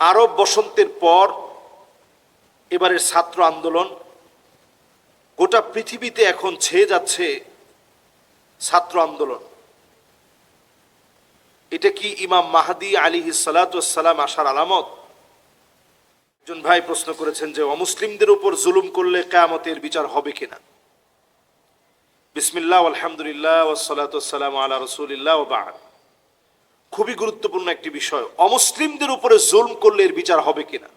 আরব বসন্তের পর এবারের ছাত্র আন্দোলন গোটা পৃথিবীতে এখন ছেয়ে যাচ্ছে ছাত্র আন্দোলন। এটা কি ইমাম মাহাদি আলী সালাতাম আসার আলামত? একজন ভাই প্রশ্ন করেছেন যে, অমুসলিমদের উপর জুলুম করলে কেয়ামতের বিচার হবে কিনা? বিসমিল্লাহ আলহামদুলিল্লাহ ওসালাতাম আলা রসুলিল্লাহ বাদ। খুবই গুরুত্বপূর্ণ একটি বিষয়। অমুসলিমদের উপরে জুলম করলে এর বিচার হবে কিনা?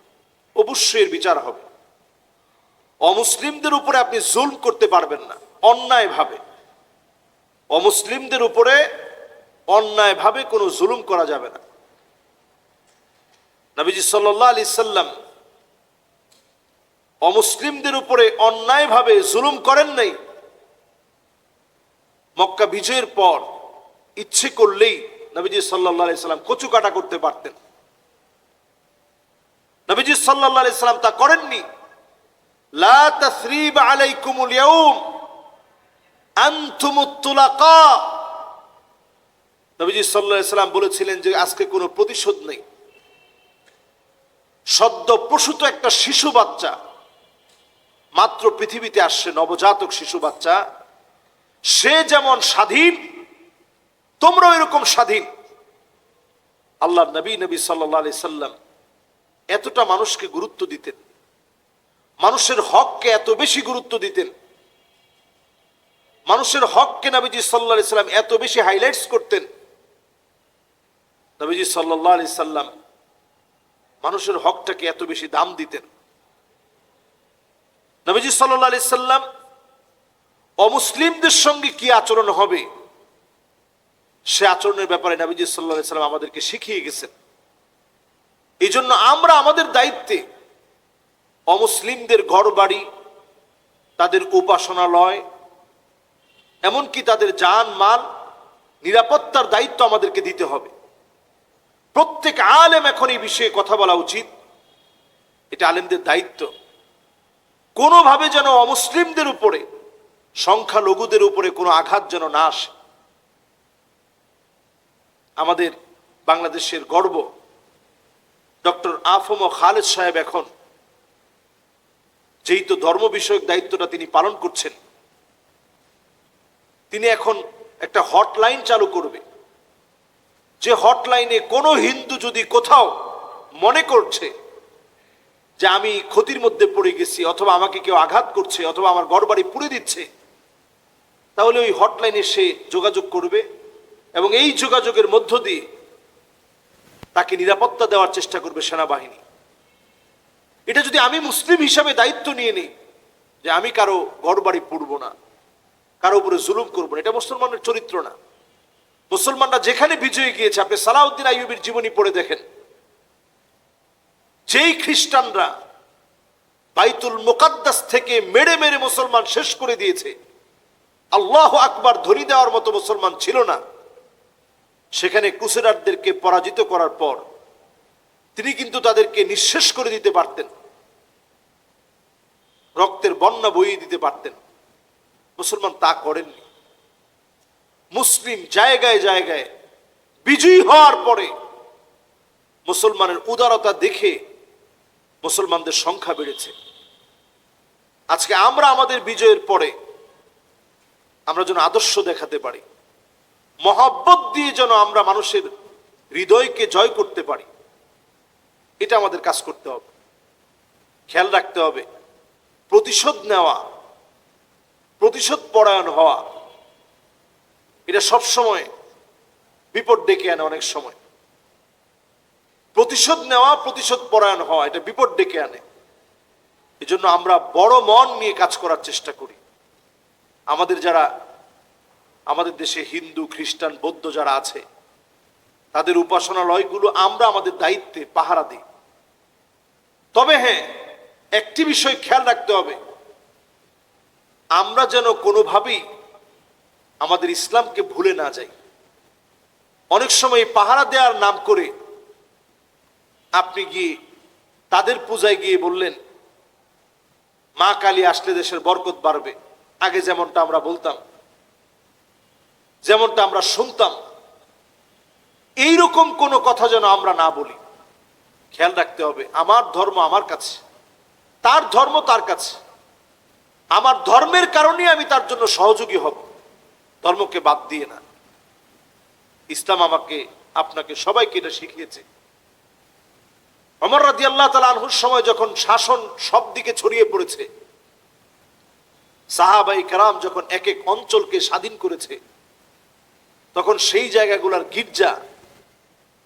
অবশ্যই এর বিচার হবে। অমুসলিমদের উপরে আপনি জুলম করতে পারবেন না, অন্যায়ভাবে। অমুসলিমদের উপরে অন্যায়ভাবে কোনো জুলুম করা যাবে না। নবীজি সাল্লাহ আলি সাল্লাম অমুসলিমদের উপরে অন্যায়ভাবে জুলুম করেন নাই। মক্কা বিজয়ের পর ইচ্ছে করলেই নবীজি সাল্লাহ সাল্লাম কচু কাটা করতে পারতেন। নবীজি সাল্লাহ সাল্লাম তা করেননি। সাল্লাম বলেছিলেন যে আজকে কোনো প্রতিশোধ নেই। সদ্য প্রসূত একটা শিশু বাচ্চা, মাত্র পৃথিবীতে আসছে নবজাতক শিশু বাচ্চা, সে যেমন স্বাধীন তোমরাও এরকম স্বাধীন। আল্লাহ নবী নবী সাল্লি সাল্লাম এতটা মানুষকে গুরুত্ব দিতেন। মানুষের হককে এত বেশি গুরুত্ব দিতেন। মানুষের হককে নবীজি সাল্লা সাল্লাম এত বেশি হাইলাইটস করতেন। নবীজি সাল্লাহ আলি সাল্লাম মানুষের হকটাকে এত বেশি দাম দিতেন। নবীজি সাল্লাহ আলি সাল্লাম অমুসলিমদের সঙ্গে কি আচরণ হবে? সে আচরণের ব্যাপারে নবীজি সাল্লাহ সাল্লাম আমাদেরকে শিখিয়ে গেছেন। এই জন্য আমরা আমাদের দায়িত্বে অমুসলিমদের ঘর বাড়ি তাদের উপাসনালয়, এমনকি তাদের যান মাল নিরাপত্তার দায়িত্ব আমাদেরকে দিতে হবে। প্রত্যেক আলেম এখন এই বিষয়ে কথা বলা উচিত। এটা আলেমদের দায়িত্ব। কোনোভাবে যেন অমুসলিমদের উপরে, সংখ্যালঘুদের উপরে কোনো আঘাত যেন না আসে। আমাদের বাংলাদেশের গর্ব। ডক্টর আফম খালেদ সাহেব এখন যেই তো ধর্ম বিষয়ক দায়িত্বটা তিনি পালন করছেন, তিনি এখন একটা হটলাইন চালু করবে। যে হটলাইনে কোনো হিন্দু যদি কোথাও মনে করছে যে আমি ক্ষতির মধ্যে পড়ে গেছি অথবা আমাকে কেউ আঘাত করছে অথবা আমার ঘর বাড়ি পুড়ে দিচ্ছে, তাহলে ওই হটলাইনে সে যোগাযোগ করবে। এবং এই যোগাযোগের মধ্য দিয়ে তাকে নিরাপত্তা দেওয়ার চেষ্টা করবে সেনাবাহিনী। এটা যদি আমি মুসলিম হিসাবে দায়িত্ব নিয়ে নিই যে আমি কারও ঘর বাড়ি পুড়বো না, কারও উপরে জুলুম করব না, এটা মুসলমানের চরিত্র না। মুসলমানরা যেখানে বিজয়ী গিয়েছে, আপনি সালাউদ্দিন আইয়ুবের জীবনী পড়ে দেখেন। যেই খ্রিস্টানরা বাইতুল মোকাদ্দাস থেকে মেরে মেরে মুসলমান শেষ করে দিয়েছে, আল্লাহ আকবার ধরি দেওয়ার মতো মুসলমান ছিল না। সেখানে ক্রুসেডারদেরকে পরাজিত করার পর তিনি কিন্তু তাদেরকে নিঃশেষ করে দিতে পারতেন। রক্তের বন্যা বইয়ে দিতে পারতেন। মুসলমান তা করেননি। মুসলিম জায়গায় জায়গায় বিজয়ী হওয়ার পরে মুসলমানের উদারতা দেখে মুসলমানদের সংখ্যা বেড়েছে। আজকে আমরা আমাদের বিজয়ের পরে আমরা যেন আদর্শ দেখাতে পারি। মহাব্বত দিয়ে যেন আমরা মানুষের হৃদয়কে জয় করতে পারি। এটা আমাদের কাজ করতে হবে। খেয়াল রাখতে হবে। প্রতিশোধ নেওয়া, প্রতিশোধ পরায়ণ হওয়া, এটা সব সময় বিপদ ডেকে আনে অনেক সময়। প্রতিশোধ নেওয়া, প্রতিশোধ পরায়ণ হওয়া, এটা বিপদ ডেকে আনে। এজন্য আমরা বড় মন নিয়ে কাজ করার চেষ্টা করি। আমাদের যারা আমাদের দেশে হিন্দু, খ্রিস্টান, বৌদ্ধ যারা আছে, তাদের উপাসনালয়গুলো আমরা আমাদের দায়িত্বে, পাহারা দিই। তবে হ্যাঁ একটি বিষয় খেয়াল রাখতে হবে। আমরা যেন কোনোভাবেই আমাদের ইসলামকে ভুলে না যাই। অনেক সময় পাহারা দেওয়ার নাম করে আপনি গিয়ে তাদের পূজায় গিয়ে বললেন, মা কালী আসলে দেশের বরকত বাড়বে। আগে যেমনটা আমরা বলতাম যেমনটা আমরা শুনতাম, এইরকম কোনো কথা যেন আমরা না বলি। খেয়াল রাখতে হবে, আমার ধর্ম আমার কাছে, তার ধর্ম তার কাছে। আমার ধর্মের কারণে আমি তার জন্য সহযোগী হব। ধর্মকে বাদ দিয়ে না। ইসলাম আমাকে, আপনাকে, সবাইকে এটা শিখিয়েছে। অমর রাজি আল্লাহ তালা আনহুর সময় যখন শাসন সব দিকে ছড়িয়ে পড়েছে, সাহাবাই কারাম যখন এক এক অঞ্চলকে স্বাধীন করেছে তখন সেই জায়গাগুলোর গির্জা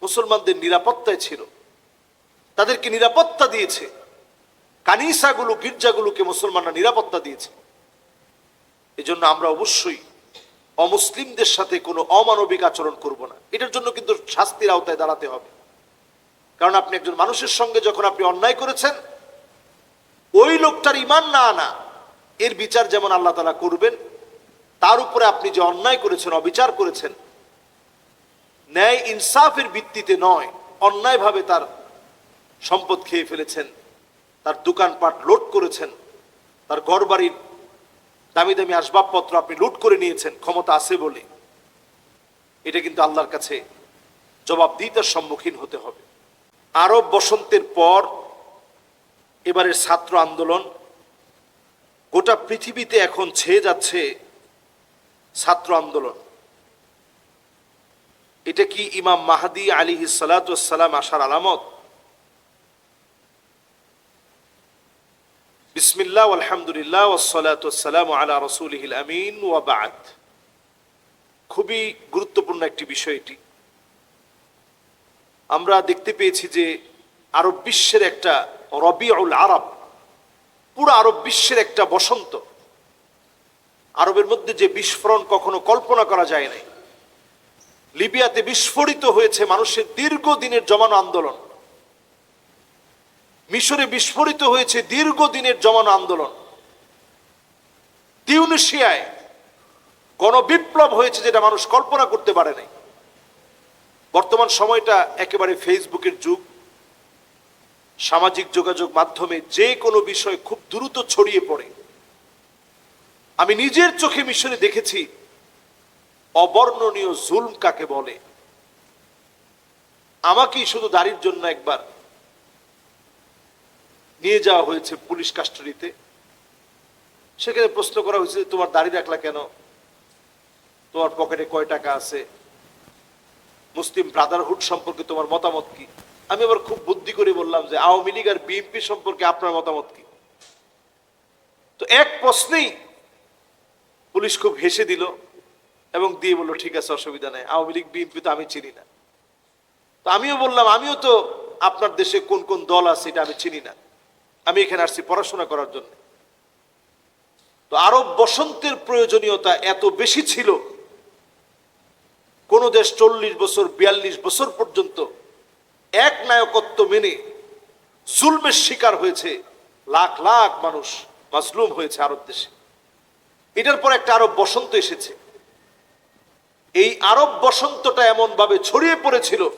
মুসলমানদের নিরাপত্তায় ছিল। তাদেরকে নিরাপত্তা দিয়েছে। কানিসাগুলো, গির্জাগুলোকে মুসলমানরা নিরাপত্তা দিয়েছে। এজন্য আমরা অবশ্যই অমুসলিমদের সাথে কোনো অমানবিক আচরণ করব না। এটার জন্য কিন্তু শাস্তির আওতায় দাঁড়াতে হবে। কারণ আপনি একজন মানুষের সঙ্গে যখন আপনি অন্যায় করেছেন, ওই লোকটার ইমান না আনা, এর বিচার যেমন আল্লাহ তালা করবেন তার উপরে আপনি যে অন্যায় করেছেন, অবিচার করেছেন, ন্যায় ইনসাফের ভিত্তিতে নয়, অন্যায়ভাবে তার সম্পদ খেয়ে ফেলেছেন, তার দোকানপাট লোড করেছেন, তার ঘরবাড়ির দামি দামি আসবাবপত্র আপনি লুট করে নিয়েছেন, ক্ষমতা আছে বলে। এটা কিন্তু আল্লাহর কাছে জবাবদিহিতার সম্মুখীন হতে হবে। আরব বসন্তের পর এবারের ছাত্র আন্দোলন গোটা পৃথিবীতে এখন ছেয়ে যাচ্ছে ছাত্র আন্দোলন। এটা কি ইমাম মাহাদি আলী সালাতাম আসার আলামত? বিসমিল্লাহ আলহামদুলিল্লাহ ওসালাতাম আলা রসুলহিল আমিন ওয়াবাদ খুবই গুরুত্বপূর্ণ একটি বিষয় এটি। আমরা দেখতে পেয়েছি যে আরব বিশ্বের একটা রবিউল আরব, পুরো আরব বিশ্বের একটা বসন্ত। আরবের মধ্যে যে বিস্ফোরণ কখনো কল্পনা করা যায় নাই। লিবিয়াতে বিস্ফোরিত হয়েছে মানুষের দীর্ঘদিনের জমানো আন্দোলন। মিশরে বিস্ফোরিত হয়েছে দীর্ঘদিনের জমানো আন্দোলন। তিউনিশিয়ায় গণবিপ্লব হয়েছে যেটা মানুষ কল্পনা করতে পারে নাই। বর্তমান সময়টা একেবারে ফেসবুকের যুগ। সামাজিক যোগাযোগ মাধ্যমে যে কোনো বিষয় খুব দ্রুত ছড়িয়ে পড়ে। আমি নিজের চোখে মিশরে দেখেছি। অবর্ণনীয় জুলম কাকে বলে? আমাকেই শুধু দাড়ির জন্য একবার নিয়ে যাওয়া হয়েছে পুলিশ কাস্টডিতে। সেখানে প্রশ্ন করা হয়েছে তোমার দাড়ি রাখলা কেন? তোমার পকেটে কয় টাকা আছে? মুসলিম ব্রাদারহুড সম্পর্কে তোমার মতামত কি? আমি আবার খুব বুদ্ধি করে বললাম যে, আওয়ামী লীগ আর বিএনপি সম্পর্কে আপনার মতামত কি? তো এক প্রশ্নেই পুলিশ খুব হেসে দিল এবং দিয়ে বলল, ঠিক আছে, অসুবিধা নেই। আওয়ামী লীগ, বিএনপি তো আমি চিনি না। তো আমিও বললাম, আমিও তো আপনার দেশে কোন কোন দল আছে এটা আমি চিনি না। আমি এখানে আসছি পড়াশোনা করার জন্য। তো আরব বসন্তের প্রয়োজনীয়তা এত বেশি ছিল। কোন দেশ চল্লিশ বছর, বিয়াল্লিশ বছর পর্যন্ত এক নায়কত্ব মেনে জুলমের শিকার হয়েছে। লাখ লাখ মানুষ মাজলুম হয়েছে আরব দেশে। এটার পর একটা আরব বসন্ত এসেছে। এই আরব বসন্তটা এমন ভাবে ছড়িয়ে পড়েছিল।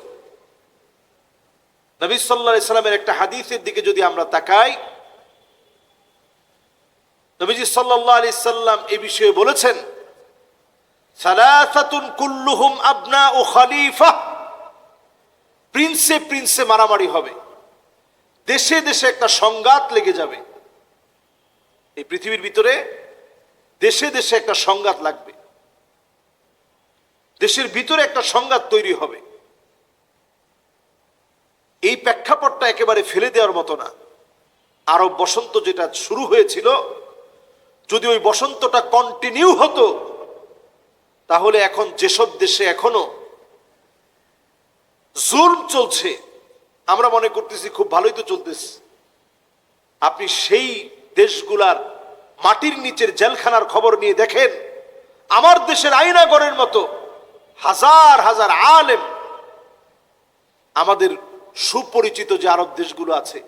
নবী সাল্লাহ ইসলামের একটা হাদিসের দিকে যদি আমরা তাকাই, নবীজি সাল্লাহ আলি সাল্লাম এই বিষয়ে বলেছেন, সালাসাতুন কুল্লুহুম আবনা ও খালিফা। প্রিন্সে প্রিন্সে মারামারি হবে। দেশে দেশে একটা সংঘাত লেগে যাবে। এই পৃথিবীর ভিতরে দেশে দেশে একটা সংঘাত লাগবে। দেশের ভিতরে একটা সংঘাত তৈরি হবে। এই প্রেক্ষাপটটা একেবারে ফেলে দেওয়ার মতো না। আরব বসন্ত যেটা শুরু হয়েছিল, যদি ওই বসন্তটা কন্টিনিউ হতো, তাহলে এখন যেসব দেশে এখনও জুলম চলছে, আমরা মনে করতেছি খুব ভালোই তো চলতেছে। আপনি সেই দেশগুলার মাটির নিচের জেলখানার খবর নিয়ে দেখেন, আমার দেশের আইনাগরের মতো হাজার হাজার আলেম, আমাদের সুপরিচিত যে আরব দেশগুলো আছে,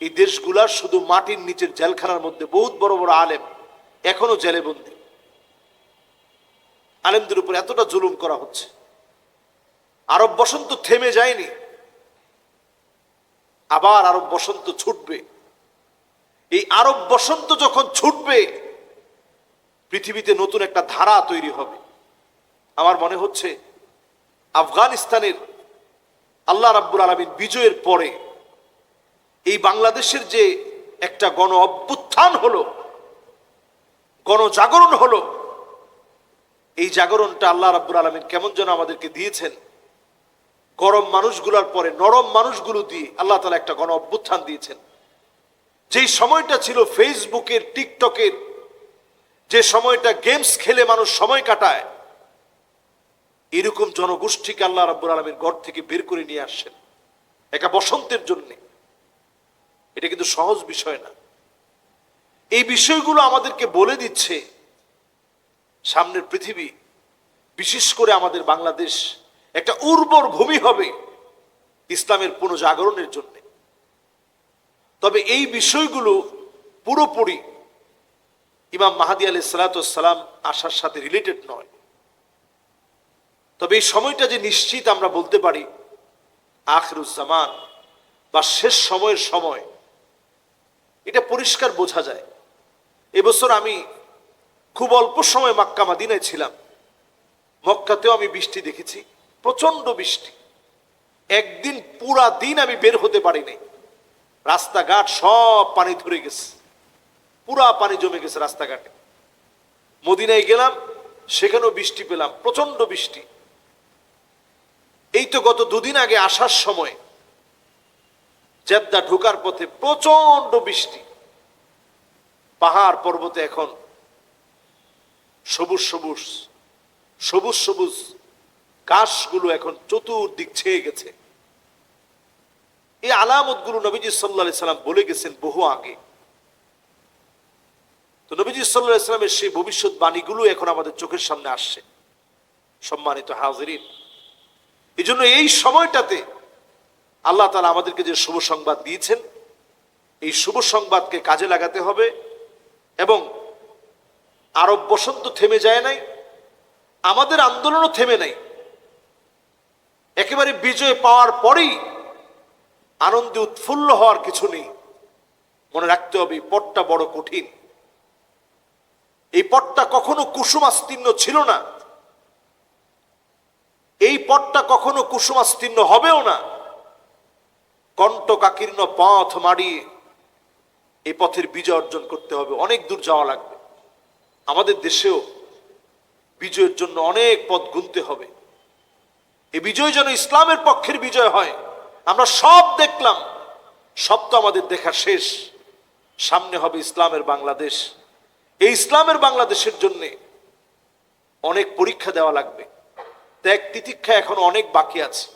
এই দেশগুলার শুধু মাটির নিচের জেলখানার মধ্যে বহুত বড় বড় আলেম, এখনও জেলে বন্দী। আলেমদের উপর এতটা জুলুম করা হচ্ছে। আরব বসন্ত থেমে যায়নি, আবার আরব বসন্ত ছুটবে। এই আরব বসন্ত যখন ছুটবে, পৃথিবীতে নতুন একটা ধারা তৈরি হবে। আমার মনে হচ্ছে, আফগানিস্তানের আল্লাহ রাব্বুল আলমিন বিজয়ের পরে এই বাংলাদেশের যে একটা গণ অভ্যুত্থান হলো গণজাগরণ হলো, এই জাগরণটা আল্লাহ রাব্বুল আলমিন কেমন যেন আমাদেরকে দিয়েছেন। গরম মানুষগুলোর পরে নরম মানুষগুলো দিয়ে আল্লাহ তালা একটা গণ অভ্যুত্থান দিয়েছেন। যেই সময়টা ছিল ফেসবুকের, টিকটকের, যে সময়টা গেমস খেলে মানুষ সময় কাটায়, এরকম জনগোষ্ঠীকে আল্লাহ রাব্বুল আলমীর ঘর থেকে বের করে নিয়ে আসছেন। একা বসন্তের জন্যে। এটা কিন্তু সহজ বিষয় না। এই বিষয়গুলো আমাদেরকে বলে দিচ্ছে সামনের পৃথিবী। বিশেষ করে আমাদের বাংলাদেশ একটা উর্বর ভূমি হবে ইসলামের পুনঃজাগরণের জন্য। তবে এই বিষয়গুলো পুরোপুরি ইমাম মাহাদি আলি সালাতাম আসার সাথে রিলেটেড নয়। তবে এই সময়টা যে নিশ্চিত আমরা বলতে পারি আখরুজ্জামান বা শেষ সময়ের সময়, এটা পরিষ্কার বোঝা যায়। এবছর আমি খুব অল্প সময় মাক্কা মাদিনায় ছিলাম। মক্কাতেও আমি বৃষ্টি দেখেছি প্রচণ্ড বৃষ্টি। একদিন পুরা দিন আমি বের হতে পারিনি। রাস্তাঘাট সব পানি ধরে গেছে। পুরা পানি জমে গেছে রাস্তাঘাটে। মদিনায় গেলাম, সেখানেও বৃষ্টি পেলাম প্রচণ্ড বৃষ্টি। এই তো গত দুদিন আগে আসার সময় জেদ্দা ঢোকার পথে প্রচণ্ড বৃষ্টি। পাহাড় পর্বতে এখন সবুজ সবুজ সবুজ সবুজ ঘাসগুলো এখন চতুর্দিক ছেয়ে গেছে। এই আলামতগুলো নবীজি সাল্লা সাল্লাম বলে গেছেন বহু আগে। তো নবীজি সাল্লাহ সাল্লামের সেই ভবিষ্যৎ বাণীগুলো এখন আমাদের চোখের সামনে আসছে, সম্মানিত হাজরিন। এই জন্য এই সময়টাতে আল্লাহ তালা আমাদেরকে যে শুভ সংবাদ দিয়েছেন, এই শুভ সংবাদকে কাজে লাগাতে হবে এবং আরব বসন্ত থেমে যায় নাই, আমাদের আন্দোলনও থেমে নাই। একেবারে বিজয় পাওয়ার পরেই আনন্দে উৎফুল্ল হওয়ার কিছু নেই। মনে রাখতে হবে পথটা বড় কঠিন। এই পথটা কখনো কুসুমাস্তীর্ণ ছিল না। এই পথটা কখনো কুসুমাস্তীর্ণ হবেও না। কণ্টকাকীর্ণ পথ মাড়িয়ে এই পথের বিজয় অর্জন করতে হবে। অনেক দূর যাওয়া লাগবে। আমাদের দেশেও বিজয়ের জন্য অনেক পথ গুনতে হবে। এই বিজয় যেন ইসলামের পক্ষের বিজয় হয়। আমরা সব দেখলাম। সব তো আমাদের দেখা শেষ। সামনে হবে ইসলামের বাংলাদেশ। এই ইসলামের বাংলাদেশের জন্যে অনেক পরীক্ষা দেওয়া লাগবে। ত্যাগ তিতিক্ষা এখন অনেক বাকি আছে।